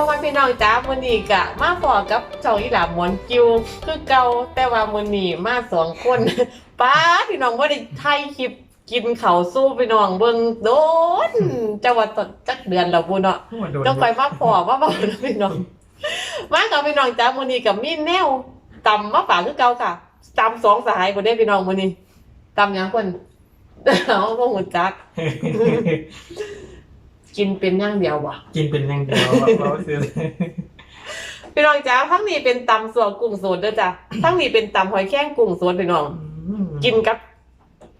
พ่อแม่พี่น้องจ้ามื้อนี้กะมาพอกับช่องอีหลาหมอนกิวคือเก่าแต่ว่ามื้อนี้มาสองคนป้าดพี่น้องบ่ได้ถ่ายคลิปกินข้าวสู้พี่น้องเบิ่งโดนจังหวัดตดจักเดือนแล้วพุ่นเนาะโดนต้องคอยมาพอมาบอกนะพี่น้องมากับพี่น้องจ้ามื้อนี้กับมีแนวตำมาฝากคือเก่าค่ะตำสองสหายบ่ได้พี่น้องมื้อนี้ตำหยังคนเอาบ่ฮู้จัก กินเป็นอย่างเดียวบ่กินเป็นอย่างเดียวเราซื้อพี่น้องจ้าทั้งนี้เป็นตำสัวกุ้งสดเด้อจ้ะทั้งนี้เป็นตำหอยแครงกุ้งสดพี่น้อง กินกับ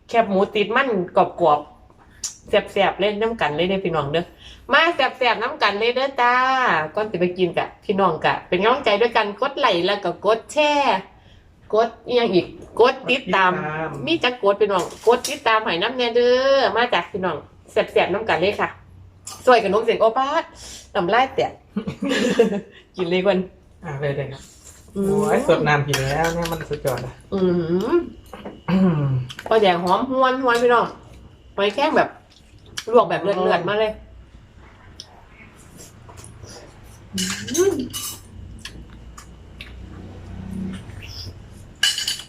แคบหมูติดมันกรอบๆแซ่บๆเล่นน้ำกันเลยเด้อพี่น้องเด้อมาแซ่บๆน้ำกันเลยเด้อจ้าก่อนจะไปกินกะพี่น้องกะ เป็นกำลังใจด้วยกันกดไลค์แล้วก็กดแชร์กดอีหยังอีกกดติดตาม มีจักกดพี่น้องกดติดตามให้น้ำแน่เด้อมาจากพี่น้องแซ่บๆน้ำกันเลยค่ะ สวยกับนกเสียงโอปาสน้ำลายแตกกินเลยกันอ่าเลยเลยครับอืมโอ้ยสดน้ำผีแล้วเนี่ยมันสุดยอดอะอืมปลาแดงหอมหวนหวนพี่น้องหอยแข้งแบบลวกแบบเลือดๆมาเลยอืม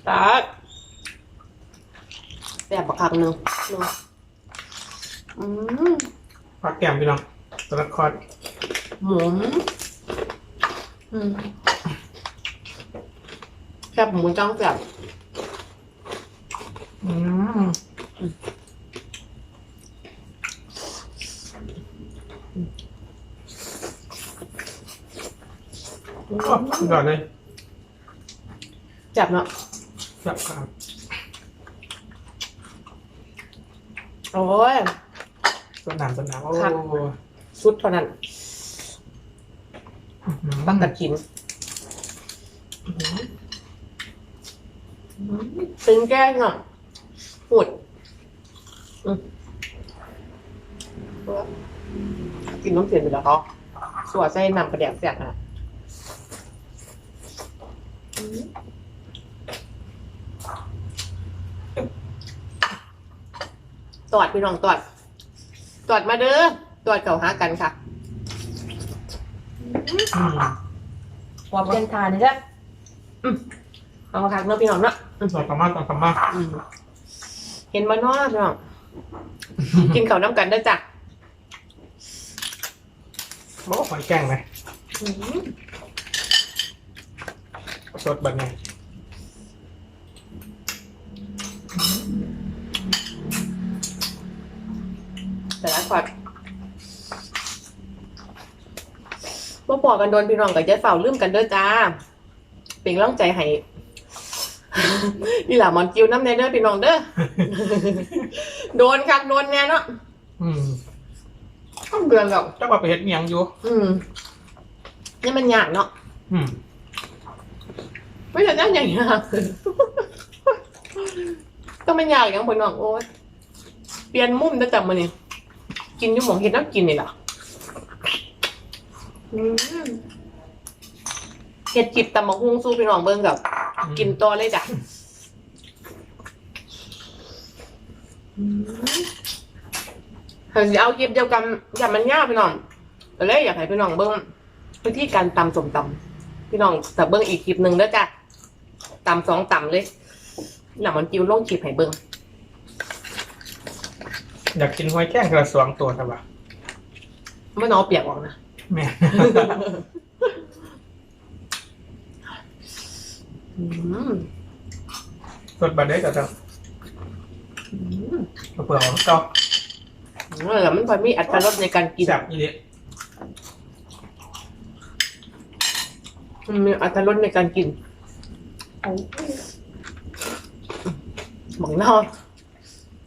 ตาแบบประคักหนึ่งหนึ่งอืม พักแก้มพี่น้องตัวละครหมุนอืมแค่หมูจ้องแบบอืมโอ้สุดยอดเลยจับเนาะจับครับ โอ้ย สดน้ำสดน้ำโอ้ครับสุดเท่านั้นตั้งแต่กินตึงแก้งอะหุดอืมกินน้ำเสียนไปแล้วเขาสวดใส่น้ำกระเดียกแสกอะอืมตอดพี่น้องตอด ตรวจมาเด้อตรวจเก่าหากันค่ะอืมความเป็นทานนะจ๊ะอืมเอามาคักเนาะพี่น้องเนาะอืมต่อคำมาต่อคำมาอืมเห็นมาเนาะพี่น้องกินข้าวน้ำกันเด้อจ้ะโอ้หอยแกงไหมอืมสดแบบไง แต่ละขอดว่าพอกันโดนพี่น้องกับเจ๊เฝ้าลืมกันเด้อจ้า เป็นกำลังใจให้นี่แหละหมอนกิ้วน้ำในเด้อพี่น้องเด้อ โดนคักโดนแน่เนาะอืมต้องเดือนแล้วเจ้าว่าไปเห็ดเมียงอยู่ อืมนี่มันยากเนาะอืมไม่ใช่นั่นอย่างยากต้องมันยากอย่างคนน้องโอ๊ตเปลี่ยนมุมได้จากมันนี่ กินอยุ่หมองเห็ดน้ำกินนี่ล่ะอืมเห็ดจิบตำมะฮุ้งสู้พี่น้องเบิ้งกับ กินตัวเลยจ้ะอืมเฮ้ยเอาคลิปเดียวกันอย่ามันยากพี่น้องก็เลยอยากให้พี่น้องเบิ้งวิธีการตำสมตำพี่น้องแต่เบิ้งอีกคลิปหนึ่งเด้อจ้ะตำสองตำเลยหนังมันจิ้วลงคลิปให้เบิ้ง อยากกินหอยแกงกระสวงตัวแต่ว่าไม่น้องเอาเปียกออกนะแม่อืมสดบัดได้ก็จะอืมเอาเปลือกของเก่าเออมันพอมีอัตรสในการกิน แซ่บอีเดียมันมีอัตรสในการกินหมังนอก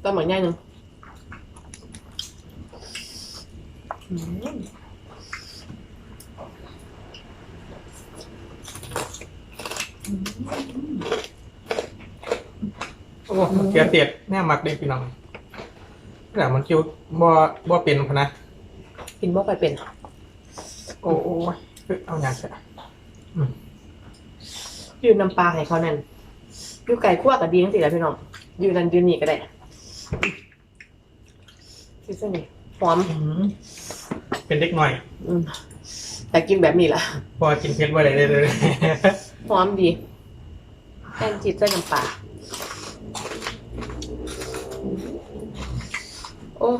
ก็หมังง่ายหนึ่งอืม โอ้เกียเตียดแน่มักเด็กพี่น้องแต่มันคิวบ่บ่เป็นพะนะกินบ่ค่อยเป็น โอ้โอ้ยเอาอย่างเสียยืนน้ำปลาให้เขานั่นยูไก่คั่วกับดีจังสิแหละพี่น้องยู่นั่นยู่นี่ก็ได้ที่สนี่ หอมอืมเป็นเป็นเด็กหน่อย อืมแต่กินแบบนี้ล่ะ พอกินเผ็ดว่าอะไรได้เลย หอมดีแป้งจิตใส่น้ำปลาโอ้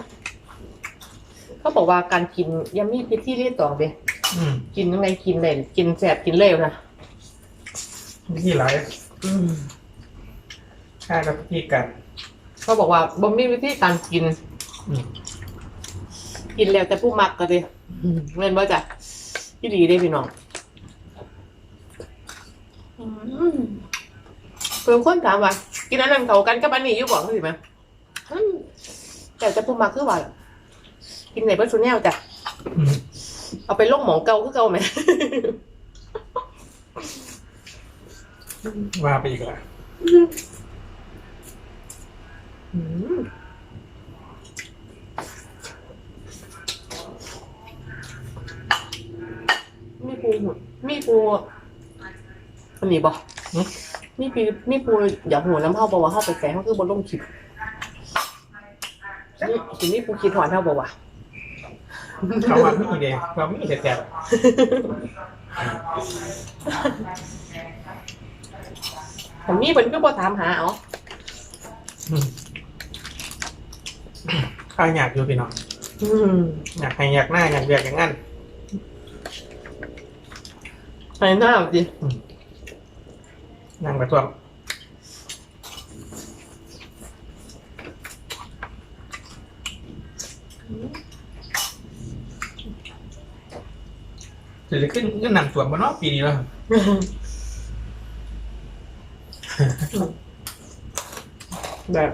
เขาบอกว่าการกินยังมีพิธีรีดต่อเด้อืมกินยังไงกินเลยกินแสบกินเร็วนะวิธีหลายอืมค่ากับพิธีการเขาบอกว่าบ่มีวิธีการกิน อืม กินแล้วแต่ผู้มักก็เลยเงินว่าจะพี่ดีได้พี่น้องอืมเพิ่มคนถามว่า กินอันนั้นเขากันกับอันนี้อยู่บ่เขาสิไหมอืมแต่แต่ผู้มักคือว่ากินไหนเพื่อชูแนวจ้ะอืมเอาไปลงหมองเก่าคือเก่าไหมว่าไปอีกละ อืมมีปูหุ่น มีปูอันนี้บ่อืมมีปูมีปูอยากหัวน้ำเข้าบอกว่าเข้าไปแฝงเขาคือบนลงคลิปนี่สิมีปูคิดถอนเท่าบอกว่าเขาว่าไม่มีเดยเราไม่มีแต่แต่ผมมีเป็นก็บอถามหาเอาอืมข้าอยากอยู่พี่น้องอืมอยากให้อยากหน้าอยากเบียกอย่างนั้น ไปหน้าเอาดินั่งไปตัวมจะขึ้นขึ้นนำสวมบนนอกปีนี้แล้วแบบ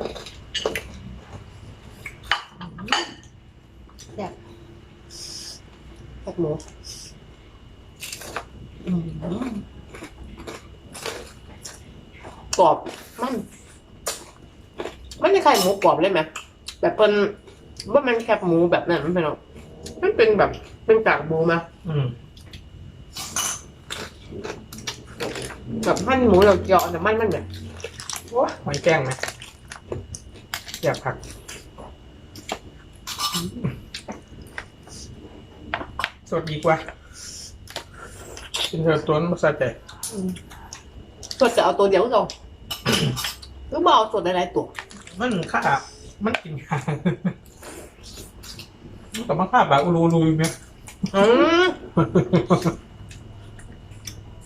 แบบแบบหมูอืม กรอบมันมันไม่ใครหมูกรอบเลยไหมแบบเป็นว่ามันแคบหมูแบบนั้นมันเป็นหรอกมันเป็นแบบเป็นกากหมูไหมอืมแบบมันหมูเราเจาะแต่มันมันแบบโอ้ยหอยแกล้งไหมอยากผักสดดีกว่า กินเธอตัวนั้นมาใส่ใจสดจะเอาตัวเดียวก็เอาหรือว่าเอาสดหลายๆตัวมันค่ามันกินยาแต่มันค่าแบบอูรูรูอยู่เนี่ยอืม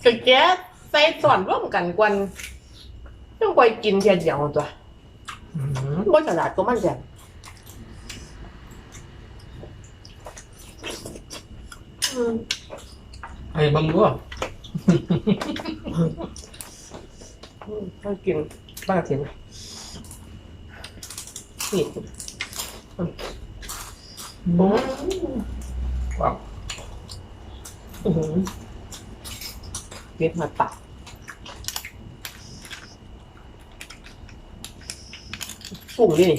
กแก๊สใส่ส่วนร่วมกันกวนต้องไปกินเทียนเดียวตัวอืมบ่ฉลาดตัวมันแสบอืม ไอ้บังรัวถ้ากินบ้าเถียงนี่บ้งว้าวอือหืเก็บมาตักสูนี่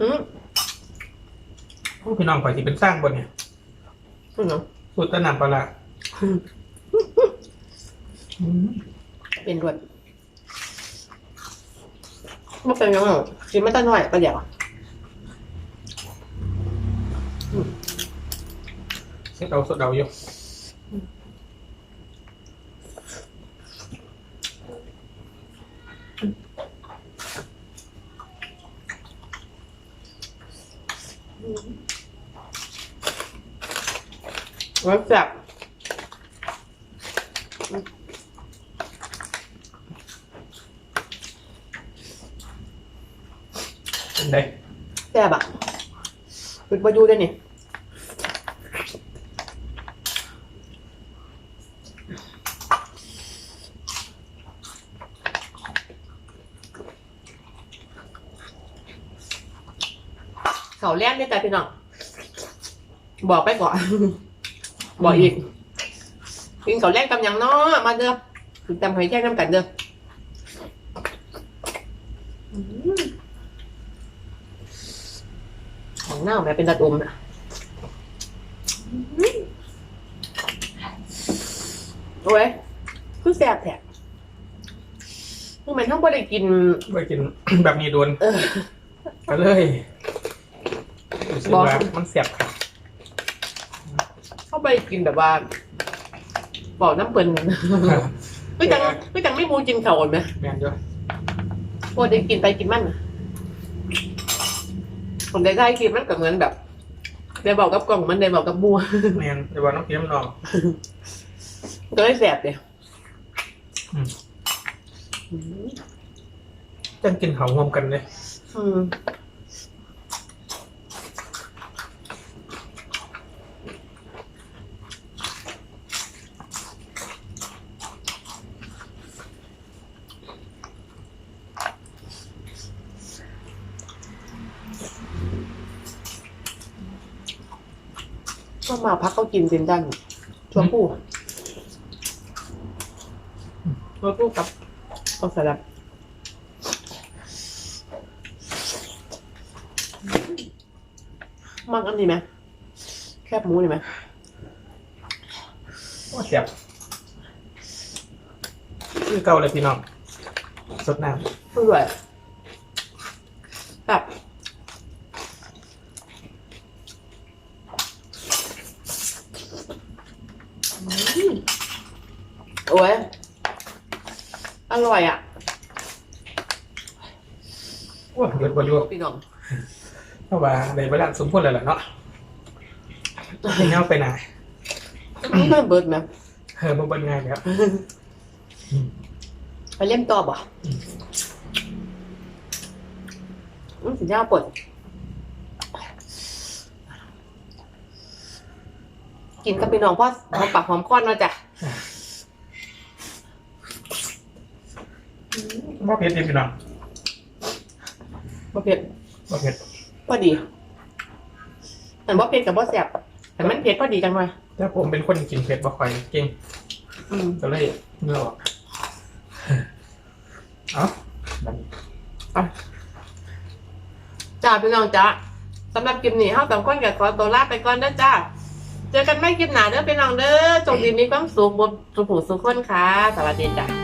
อืม ผู้ พี่น้องข่อยสิเป็นสร้างบนเนี่ยอืมสูตรตะนำปลาร้าอืมเป็นด้วยไม่เป็นยังไงกินไม่ต้นหน่อยประเดี๋ยวเช็ดเอาสดเอาอยู่ มันแซ่บเป็นไงแซ่บอะปิดบายูได้นี่เขาแล่นได้แต่พี่น้องบอกไปก่อน บอกอีกกินเขาแล่นกำยังเนาะมาเด้อถึงจำหอยแจ้งน้ำกันเด้ออืมของเน่าแม่เป็นตะตุ่มนะอืมโอ้ยคือแซ่บแท้คือมันทั้งบ่ได้กินไปกิน แบบนี้โดนเออก็เลยรู้สึกบอกว่ามันเสียบครับ เข้าไปกินแบบว่าบอกน้ำเปิ้ลครับก็จังก็จังไม่มูกินเขาวอ่อนไหมแม่นจ้ะโอ้ได้กินไปกินมันน่ะผมได้ได้กินมันกับเหมือนแบบได้บอกกับกล่องมันได้บอกกับบัวแม่นเดี๋ยวว่าน้องเพียมนองก็ได้แสบเลยอืมจังกินเขารวมกันเลยอืม มาพักเขากินเป็นดันชัวผู้ชัวผู้กับเอาสลับมักอันนี้ไหมแคบหมูนี่ไหมโอ้เสียบคือเก่าเลยพี่น้องสดน้อร่อยแบบ โอ้ยอร่อยอะำโอ้เดือดบอยูพี่น้องเพราะว่าในเวลาสมควรเลยแหละเนาะไม่เอาไปไหนไม่เบิร์ดไหมเออมันเป็นง่ายแล้วไปเล่มต่อบ่อืมสิย่าปวดกินกับพี่น้องเพราะหอมปากหอมคอนมาจ้ะ บ่เผ็ดเลยพี่น้องบ่เผ็ดบ่เผ็ดพอดีแต่บ่เผ็ดกับบ่แซ่บแต่มันเผ็ดพอดีจังเลยแต่ผมเป็นคนกินเผ็ดบ่ค่อยเก่งอืมก็เลยเนื้อออกเอาแบบนี้จ้าพี่น้องจ้าสำหรับคลิปนี้เฮาสองคนกับขอตัวลาไปก่อนเด้อจ้าเจอกันไม่คลิปหน้าเด้อพี่น้องเด้อจงดีมีความสุขบนสุขหูสุขคนค่ะ สวัสดีจ้าครับ